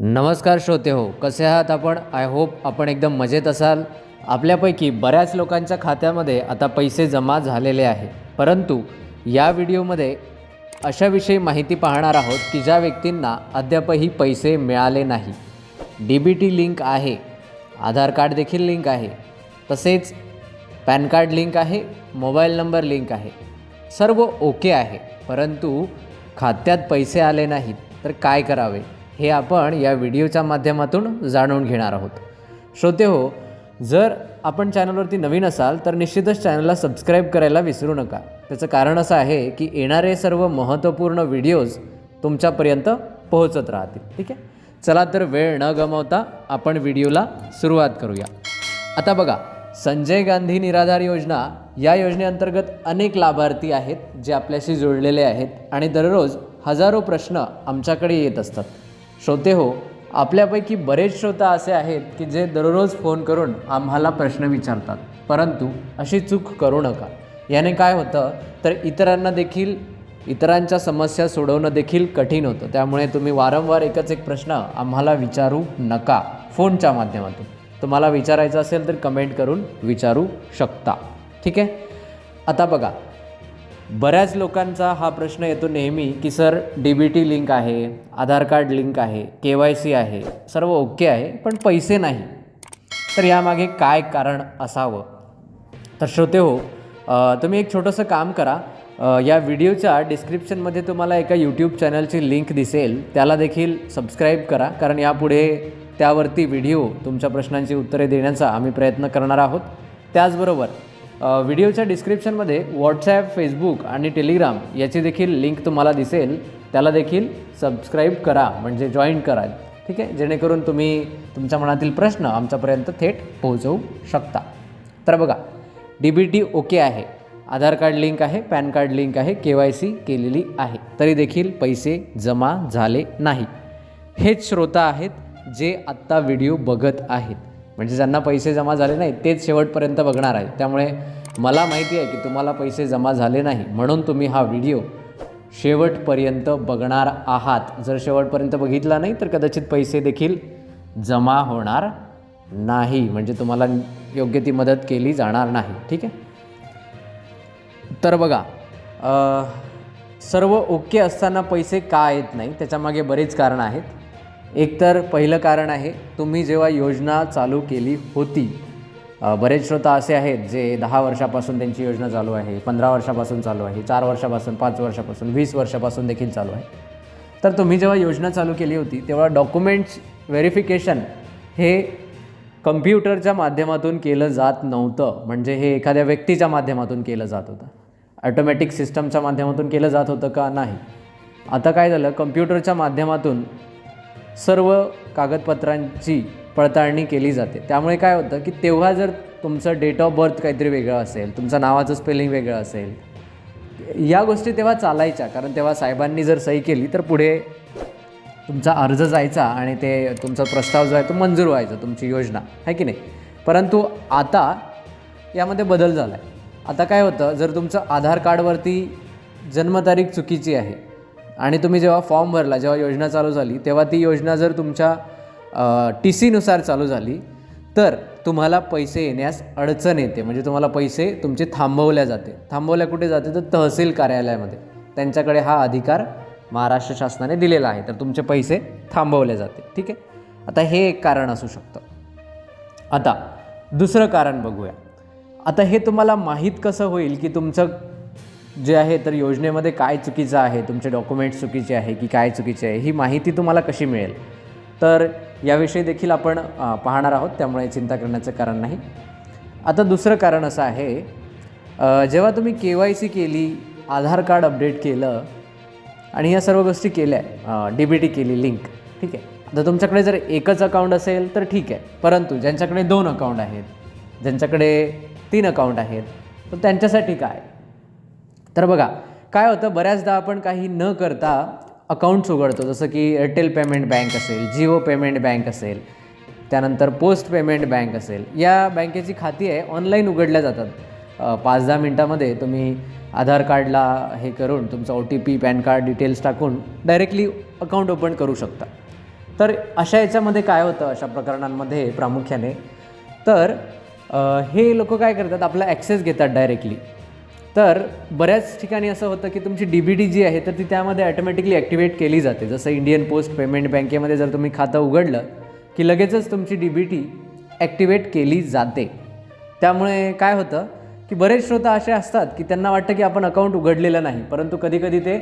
नमस्कार श्रोते हो कसे आहात आपण? आय होप आपण एकदम मजेत असाल. आपल्यापैकी बऱ्याच लोकांच्या खात्यामध्ये आता पैसे जमा झालेले आहे. परंतु या व्हिडिओमध्ये अशाविषयी माहिती पाहणार आहोत की ज्या व्यक्तींना अद्यापही पैसे मिळाले नाही. डी बी टी लिंक आहे. आधार कार्ड देखील लिंक आहे. तसेच पॅन कार्ड लिंक आहे. मोबाईल नंबर लिंक आहे. सर्व ओके आहे. परंतु खात्यात पैसे आले नाहीत तर काय करावे? हे आपण या व्हिडिओच्या माध्यमातून जाणून घेणार आहोत. श्रोते हो जर आपण चॅनलवरती नवीन असाल तर निश्चितच चॅनलला सबस्क्राईब करायला विसरू नका. त्याचं कारण असं आहे की येणारे सर्व महत्त्वपूर्ण व्हिडिओज तुमच्यापर्यंत पोहोचत राहतील. ठीक आहे? चला तर वेळ न गमावता आपण व्हिडिओला सुरुवात करूया. आता बघा संजय गांधी निराधार योजना या योजनेअंतर्गत अनेक लाभार्थी आहेत जे आपल्याशी जुळलेले आहेत आणि दररोज हजारो प्रश्न आमच्याकडे येत असतात. श्रोते हो आपल्यापैकी बरेच श्रोता असे आहेत की जे दररोज फोन करून आम्हाला प्रश्न विचारतात. परंतु अशी चूक करू नका. याने काय होतं? तर इतरांना देखील इतरांच्या समस्या सोडवणं देखील कठीण होतं. त्यामुळे तुम्ही वारंवार एकच एक प्रश्न आम्हाला विचारू नका फोनच्या माध्यमातून. तुम्हाला विचारायचं असेल तर कमेंट करून विचारू शकता. ठीक आहे? आता बघा बऱ्याच लोकांचा हा प्रश्न येतो नेहमी की sir D B T link आहे आधार कार्ड लिंक आहे के वाय सी आहे सर्व ओके आहे पण पैसे नाही. तर यामागे काय कारण असावं? तर श्रोते हो तुम्ही एक छोटंसं काम करा. या व्हिडिओच्या डिस्क्रिप्शनमध्ये तुम्हाला एका यूट्यूब चॅनलची लिंक दिसेल. त्याला देखील सबस्क्राईब करा कारण यापुढे त्यावरती व्हिडिओ तुमच्या प्रश्नांची उत्तरे देण्याचा आम्ही प्रयत्न करणार आहोत. त्याचबरोबर व्हिडिओच्या डिस्क्रिप्शनमध्ये व्हॉट्सॲप फेसबुक आणि टेलिग्राम याची देखील लिंक तुम्हाला दिसेल. त्याला देखील सबस्क्राईब करा म्हणजे जॉईन करा. ठीक आहे? जेणेकरून तुम्ही तुमच्या मनातील प्रश्न आमच्यापर्यंत थेट पोहोचवू शकता. तर बघा डी बी टी ओके आहे. आधार कार्ड लिंक आहे पॅन कार्ड लिंक आहे के वाय सी केलेली आहे. तरी देखील पैसे जमा झाले नाही. हेच श्रोता आहेत जे आत्ता व्हिडिओ बघत आहेत. म्हणजे ज्यांना पैसे जमा झाले नाही तेच शेवटपर्यंत बघणार आहे. त्यामुळे मला माहिती आहे की तुम्हाला पैसे जमा झाले नाही म्हणून तुम्ही हा व्हिडिओ शेवटपर्यंत बघणार आहात. जर शेवटपर्यंत बघितला नाही तर कदाचित पैसे देखील जमा होणार नाही. म्हणजे तुम्हाला योग्य ती मदत केली जाणार नाही. ठीक आहे? तर बघा सर्व ओके असताना पैसे का येत नाही? त्याच्यामागे बरेच कारणं आहेत. एक तर पहिलं कारण आहे तुम्ही जेव्हा योजना चालू केली होती बरेच श्रोता असे आहेत जे दहा वर्षापासून त्यांची योजना चालू आहे पंधरा वर्षापासून चालू आहे चार वर्षापासून पाच वर्षापासून वीस वर्षापासून देखील चालू आहे. तर तुम्ही जेव्हा योजना चालू केली होती तेव्हा डॉक्युमेंट्स व्हेरिफिकेशन हे कम्प्युटरच्या माध्यमातून केलं जात नव्हतं. म्हणजे हे एखाद्या व्यक्तीच्या माध्यमातून केलं जात होतं. ॲटोमॅटिक सिस्टमच्या माध्यमातून केलं जात होतं का? नाही. आता काय झालं? कम्प्युटरच्या माध्यमातून सर्व कागदपत्रांची पडताळणी केली जाते. त्यामुळे काय होतं की तेव्हा जर तुमचं डेट ऑफ बर्थ काहीतरी वेगळं असेल तुमचं नावाचं स्पेलिंग वेगळं असेल या गोष्टी तेव्हा चालायच्या. कारण तेव्हा साहेबांनी जर सही केली तर पुढे तुमचा अर्ज जायचा आणि ते तुमचा प्रस्ताव जो आहे तो मंजूर व्हायचा तुमची योजना. आहे की नाही? परंतु आता यामध्ये बदल झाला आहे आता काय होतं जर तुमचं आधार कार्डवरती जन्मतारीख चुकीची आहे आणि तुम्ही जेव्हा फॉर्म भरला जेव्हा योजना चालू झाली तेव्हा ती योजना जर तुमच्या टी सीनुसार चालू झाली तर तुम्हाला पैसे येण्यास अडचण येते. म्हणजे तुम्हाला पैसे तुमचे थांबवल्या जाते. थांबवल्या कुठे जाते? तर तहसील कार्यालयामध्ये. त्यांच्याकडे हा अधिकार महाराष्ट्र शासनाने दिलेला आहे. तर तुमचे पैसे थांबवले जाते. ठीक आहे? आता हे एक कारण असू शकतं. आता दुसरं कारण बघूया. आता हे तुम्हाला माहीत कसं होईल की तुमचं जे आहे तर योजनेमध्ये काय चुकीचं आहे तुमचे डॉक्युमेंट्स चुकीचे आहे की काय चुकीचे आहे ही माहिती तुम्हाला कशी मिळेल? तर याविषयी देखील आपण पाहणार आहोत त्यामुळे चिंता करण्याचं कारण नाही. आता दुसरं कारण असं आहे जेव्हा तुम्ही के वाय सी केली आधार कार्ड अपडेट केलं आणि या सर्व गोष्टी केल्या डी बी टी केली लिंक ठीक आहे? आता तुमच्याकडे जर एकच अकाउंट असेल तर ठीक आहे. परंतु ज्यांच्याकडे दोन अकाउंट आहेत ज्यांच्याकडे तीन अकाउंट आहेत तर त्यांच्यासाठी काय? तर बघा काय होतं बऱ्याचदा आपण काही न करता अकाउंट्स उघडतो. जसं की एअरटेल पेमेंट बँक असेल जिओ पेमेंट बँक असेल त्यानंतर पोस्ट पेमेंट बँक असेल. या बँकेची खाती आहे ऑनलाईन उघडल्या जातात. पाच दहा मिनटामध्ये तुम्ही आधार कार्डला हे करून तुमचा O T P PAN card details टाकून डायरेक्टली अकाउंट ओपन करू शकता. तर अशा याच्यामध्ये काय होतं अशा प्रकरणांमध्ये प्रामुख्याने? तर हे लोक काय करतात आपला ॲक्सेस घेतात डायरेक्टली तर बऱ्याच ठिकाणी असं होतं की तुमची डी बी डी जी आहे तर ती त्यामध्ये ॲटोमॅटिकली ॲक्टिवेट केली जाते. जसं इंडियन पोस्ट पेमेंट बँकेमध्ये जर तुम्ही खातं उघडलं की लगेचच तुमची डी बी टी ॲक्टिवेट केली जाते. त्यामुळे काय होतं की बरेच श्रोता असे असतात की त्यांना वाटतं की आपण अकाउंट उघडलेलं नाही परंतु कधीकधी ते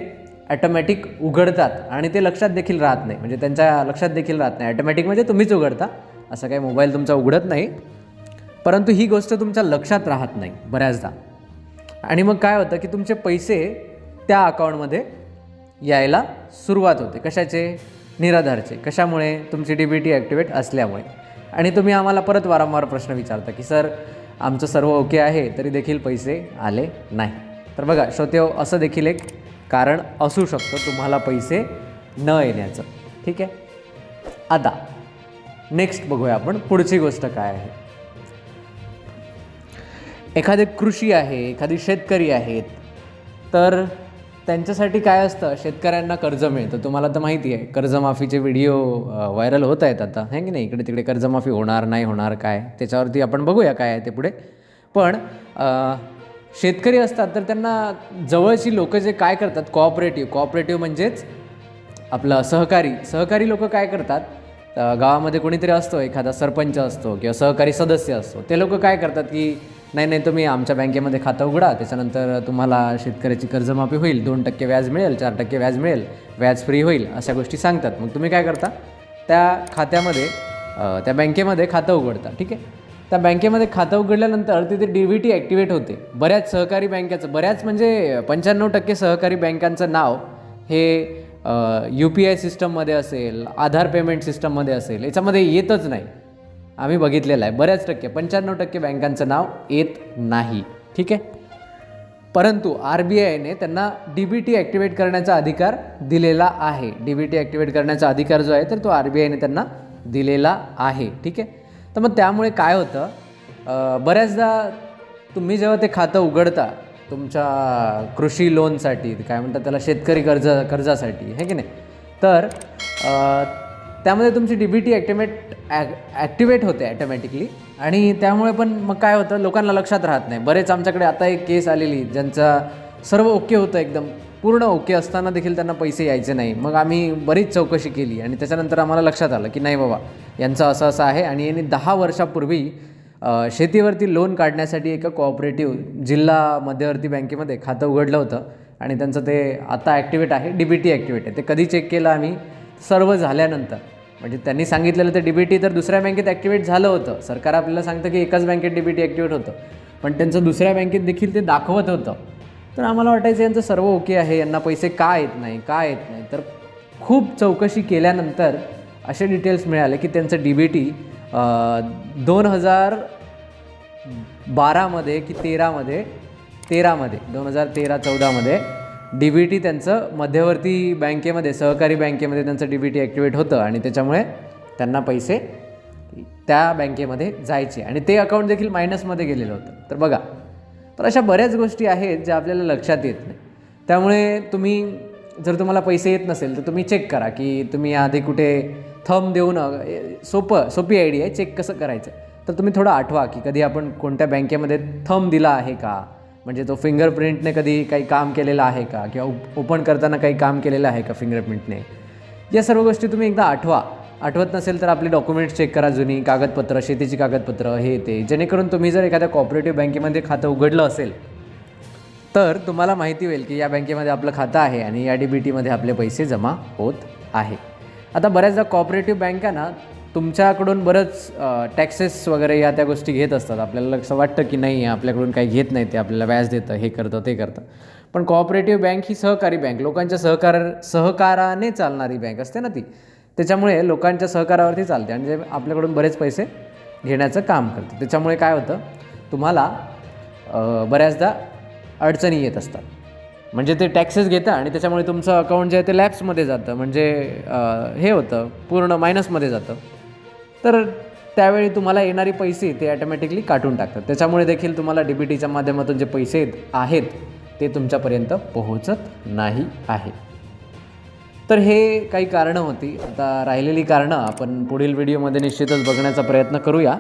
ॲटोमॅटिक उघडतात आणि ते लक्षात देखील राहत नाही. म्हणजे त्यांच्या लक्षात देखील राहत नाही. ॲटोमॅटिक म्हणजे तुम्हीच उघडता. असं काही मोबाईल तुमचा उघडत नाही. परंतु ही गोष्ट तुमच्या लक्षात राहत नाही बऱ्याचदा. आणि मग काय होतं की तुमचे पैसे त्या अकाउंटमध्ये यायला सुरुवात होते. कशाचे? निराधारचे. कशामुळे? तुमची डी बी टी ॲक्टिवेट असल्यामुळे. आणि तुम्ही आम्हाला परत वारंवार प्रश्न विचारता की सर आमचं सर्व ओके आहे तरी देखील पैसे आले नाही. तर बघा श्रोतेहो असं देखील एक कारण असू शकतं तुम्हाला पैसे न येण्याचं. ठीक आहे? आता नेक्स्ट बघूया आपण पुढची गोष्ट काय आहे. एखादे कृषी आहे एखादी शेतकरी आहेत तर त्यांच्यासाठी काय असतं? शेतकऱ्यांना कर्ज मिळतं. तुम्हाला तर माहिती आहे कर्जमाफीचे व्हिडिओ व्हायरल होत आहेत आता. है की नाही? इकडे तिकडे कर्जमाफी होणार नाही होणार काय? त्याच्यावरती आपण बघूया काय आहे ते पुढे. पण शेतकरी असतात तर त्यांना जवळची लोकं जे काय करतात? कॉपरेटिव्ह कॉपरेटिव्ह म्हणजेच आपलं सहकारी. सहकारी लोक काय करतात? गावामध्ये कोणीतरी असतो एखादा सरपंच असतो किंवा सहकारी सदस्य असतो. ते लोक काय करतात की नाही नाही तुम्ही आमच्या बँकेमध्ये खातं उघडा. त्याच्यानंतर तुम्हाला शेतकऱ्याची कर्जमाफी होईल. दोन टक्के व्याज मिळेल चार टक्के व्याज मिळेल व्याज फ्री होईल अशा गोष्टी सांगतात. मग तुम्ही काय करता? त्या खात्यामध्ये त्या बँकेमध्ये खातं उघडता ठीक आहे? त्या बँकेमध्ये खातं उघडल्यानंतर तिथे डी व्ही टी ॲक्टिवेट होते. बऱ्याच सहकारी बँकेचं बऱ्याच म्हणजे पंच्याण्णव टक्के सहकारी बँकांचं नाव हे यू पी आय सिस्टममध्ये असेल आधार पेमेंट सिस्टममध्ये असेल याच्यामध्ये येतच नाही. आम्ही बघितलेलं आहे. बऱ्याच टक्के पंच्याण्णव टक्के बँकांचं नाव येत नाही. ठीक आहे? परंतु आर बी आयने त्यांना डी बी टी ॲक्टिवेट करण्याचा अधिकार दिलेला आहे. डी बी टी ॲक्टिवेट करण्याचा अधिकार जो आहे तर तो आर बी आयने त्यांना दिलेला आहे. ठीक आहे? तर मग त्यामुळे काय होतं? बऱ्याचदा तुम्ही जेव्हा ते खातं उघडता तुमच्या कृषी लोनसाठी काय म्हणतात त्याला शेतकरी कर्ज कर्जासाठी हे की नाही? तर त्यामध्ये तुमची D B T activate activate होते ॲटोमॅटिकली आणि त्यामुळे पण मग काय होतं लोकांना लक्षात राहत नाही. बरेच आमच्याकडे आता एक केस आलेली ज्यांचा सर्व ओके होतं एकदम. पूर्ण ओके असताना देखील त्यांना पैसे यायचे नाही. मग आम्ही बरीच चौकशी केली आणि त्याच्यानंतर आम्हाला लक्षात आलं की नाही बाबा यांचं असं असं आहे आणि यांनी दहा वर्षापूर्वी शेतीवरती लोन काढण्यासाठी एका कोऑपरेटिव्ह जिल्हा मध्यवर्ती बँकेमध्ये खातं उघडलं होतं. आणि त्यांचं ते आता ॲक्टिवेट आहे डी बी टी ॲक्टिवेट आहे. ते कधी चेक केलं आम्ही? सर्व झाल्यानंतर. म्हणजे त्यांनी सांगितलेलं ते डी बी टी तर दुसऱ्या बँकेत ॲक्टिवेट झालं होतं. सरकार आपल्याला सांगतं की एकाच बँकेत डी बी टी ॲक्टिवेट होतं. पण त्यांचं दुसऱ्या बँकेत देखील ते दाखवत होतं. तर आम्हाला वाटायचं यांचं सर्व ओके आहे. यांना पैसे का येत नाही? का येत नाही? तर खूप चौकशी केल्यानंतर असे डिटेल्स मिळाले की त्यांचं डी बी टी दोन हजार बारामध्ये की तेरामध्ये तेरामध्ये दोन हजार तेरा चौदामध्ये डी बी टी त्यांचं मध्यवर्ती बँकेमध्ये सहकारी बँकेमध्ये त्यांचं डी बी टी ॲक्टिवेट होतं आणि त्याच्यामुळे त्यांना पैसे त्या बँकेमध्ये जायचे. आणि ते अकाउंट देखील मायनसमध्ये गेलेलं होतं. तर बघा तर अशा बऱ्याच गोष्टी आहेत ज्या आपल्याला लक्षात येत नाही. त्यामुळे तुम्ही जर तुम्हाला पैसे येत नसेल तर तुम्ही चेक करा की तुम्ही आधी कुठे थंब देऊन सोपं सोपी आयडिया आहे चेक कसं करायचं. तर तुम्ही थोडं आठवा की कधी आपण कोणत्या बँकेमध्ये थंब दिला आहे का? म्हणजे तो फिंगरप्रिंटने कधी काही काम केलेलं आहे का? किंवा ओपन करताना काही काम केलेलं आहे का फिंगरप्रिंटने या सर्व गोष्टी तुम्ही एकदा आठवा. आठवत नसेल तर आपले डॉक्युमेंट्स चेक करा जुनी कागदपत्र शेतीची कागदपत्र हे ते. जेणेकरून तुम्ही जर एखाद्या कॉपरेटिव्ह बँकेमध्ये खातं उघडलं असेल तर तुम्हाला माहिती होईल की या बँकेमध्ये आपलं खातं आहे आणि या डी बी टीमध्ये आपले पैसे जमा होत आहे. आता बऱ्याचदा कॉपरेटिव्ह बँका ना तुमच्याकडून बरंच टॅक्सेस वगैरे या त्या गोष्टी घेत असतात. आपल्याला असं वाटतं की नाही आपल्याकडून काही घेत नाही ते आपल्याला व्याज देतं हे करतं ते करतं. पण कॉपरेटिव्ह बँक ही सहकारी बँक लोकांच्या सहकार सहकाराने चालणारी बँक असते ना ती. त्याच्यामुळे लोकांच्या सहकारावरती चालते आणि जे आपल्याकडून बरेच पैसे घेण्याचं काम करते. त्याच्यामुळे काय होतं तुम्हाला बऱ्याचदा अडचणी येत असतात. म्हणजे ते टॅक्सेस घेतं आणि त्याच्यामुळे तुमचं अकाउंट जे आहे ते लॅप्समध्ये जातं. म्हणजे हे होतं पूर्ण मायनसमध्ये जातं. तर त्यावेळी तुम्हाला येणारे पैसे ते ॲटोमॅटिकली काटून टाकतात. त्याच्यामुळे देखील तुम्हाला डी बी टीच्या माध्यमातून जे पैसे आहेत ते तुमच्यापर्यंत पोहोचत नाही आहे. तर हे काही कारणं होती. आता राहिलेली कारणं आपण पुढील व्हिडिओमध्ये निश्चितच बघण्याचा प्रयत्न करूया.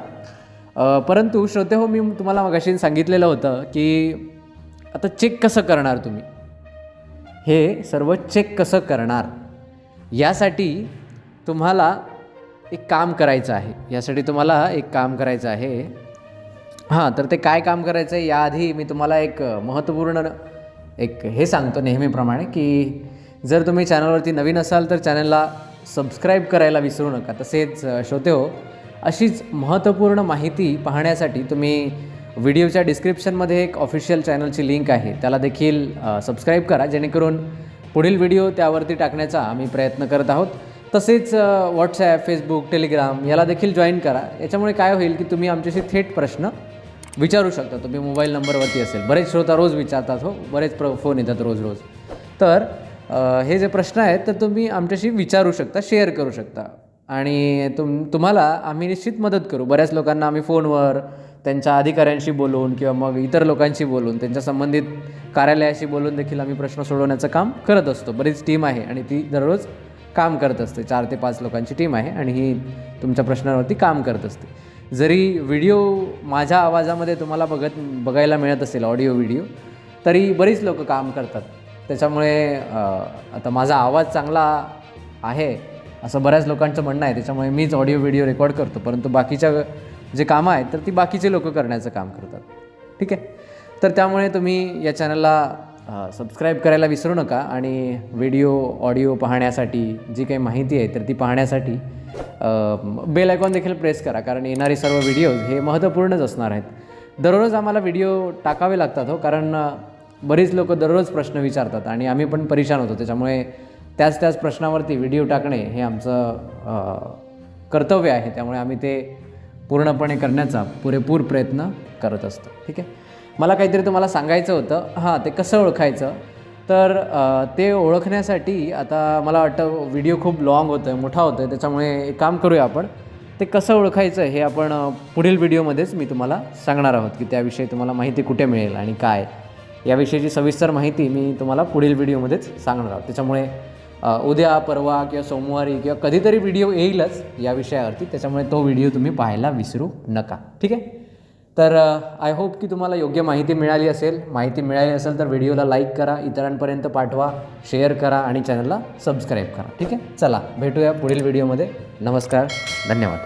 परंतु श्रोते हो मी तुम्हाला मगाशी सांगितलेलं होतं की आता चेक कसं करणार तुम्ही? हे सर्व चेक कसं करणार? यासाठी तुम्हाला एक काम करायचं आहे. यासाठी तुम्हाला एक काम करायचं आहे. हां तर ते काय काम करायचं आहे? याआधी मी तुम्हाला एक महत्त्वपूर्ण एक हे सांगतो नेहमीप्रमाणे की जर तुम्ही चॅनलवरती नवीन असाल तर चॅनलला सबस्क्राईब करायला विसरू नका. तसेच श्रोते हो अशीच महत्त्वपूर्ण माहिती पाहण्यासाठी तुम्ही व्हिडिओच्या डिस्क्रिप्शनमध्ये एक ऑफिशियल चॅनलची लिंक आहे. त्याला देखील सबस्क्राईब करा जेणेकरून पुढील व्हिडिओ त्यावरती टाकण्याचा आम्ही प्रयत्न करत आहोत. तसेच व्हॉट्सॲप फेसबुक टेलिग्राम याला देखील जॉईन करा. याच्यामुळे काय होईल की तुम्ही आमच्याशी थेट प्रश्न विचारू शकता. तुम्ही मोबाईल नंबरवरती असेल. बरेच श्रोता रोज विचारतात हो. बरेच प्र फोन येतात रोज रोज. तर हे जे प्रश्न आहेत तर तुम्ही आमच्याशी विचारू शकता शेअर करू शकता. आणि तुम तुम्हाला आम्ही निश्चित मदत करू. बऱ्याच लोकांना आम्ही फोनवर त्यांच्या अधिकाऱ्यांशी बोलून किंवा मग इतर लोकांशी बोलून त्यांच्या संबंधित कार्यालयाशी बोलून देखील आम्ही प्रश्न सोडवण्याचं काम करत असतो. बरीच टीम आहे आणि ती दररोज काम करत असते. चार ते पाच लोकांची टीम आहे आणि ही तुमच्या प्रश्नावरती काम करत असते. जरी व्हिडिओ माझ्या आवाजामध्ये तुम्हाला बघत बघायला मिळत असेल ऑडिओ व्हिडिओ तरी बरीच लोक काम करतात. त्याच्यामुळे आता माझा आवाज चांगला आहे असं बऱ्याच लोकांचं म्हणणं आहे. त्याच्यामुळे मीच ऑडिओ व्हिडिओ रेकॉर्ड करतो. परंतु बाकीच्या जे कामं आहेत तर ती बाकीचे लोक करण्याचं काम करतात. ठीक आहे? तर त्यामुळे तुम्ही या चॅनलला सबस्क्राईब करायला विसरू नका आणि व्हिडिओ ऑडिओ पाहण्यासाठी जी काही माहिती आहे तर ती पाहण्यासाठी बेल आयकॉन देखील प्रेस करा कारण येणारे सर्व व्हिडिओज हे महत्त्वपूर्णच असणार आहेत. दररोज आम्हाला व्हिडिओ टाकावे लागतात हो कारण बरीच लोक दररोज प्रश्न विचारतात आणि आम्ही पण परेशान होतो. त्याच्यामुळे त्याच त्याच प्रश्नावरती व्हिडिओ टाकणे हे आमचं कर्तव्य आहे. त्यामुळे आम्ही ते पूर्णपणे करण्याचा पुरेपूर प्रयत्न करत असतो. ठीक आहे? मला काहीतरी तुम्हाला सांगायचं होतं. हां ते कसं ओळखायचं? तर ते ओळखण्यासाठी आता मला वाटतं व्हिडिओ खूप लाँग होतो आहे मोठा होतो आहे त्याच्यामुळे एक काम करूया आपण. ते कसं ओळखायचं हे आपण पुढील व्हिडिओमध्येच मी तुम्हाला सांगणार आहोत की त्याविषयी तुम्हाला माहिती कुठे मिळेल आणि काय. याविषयीची सविस्तर माहिती मी तुम्हाला पुढील व्हिडिओमध्येच सांगणार आहोत. त्याच्यामुळे उद्या परवा किंवा सोमवारी किंवा कधीतरी व्हिडिओ येईलच या विषयावरती. त्याच्यामुळे तो व्हिडिओ तुम्ही पाहायला विसरू नका. ठीक आहे? तर आय होप की तुम्हाला योग्य माहिती मिळाली असेल. माहिती मिळाली असेल तर व्हिडिओला लाईक करा इतरांपर्यंत पाठवा शेअर करा आणि चॅनलला सबस्क्राईब करा. ठीक आहे? चला भेटूया पुढील व्हिडिओमध्ये नमस्कार धन्यवाद.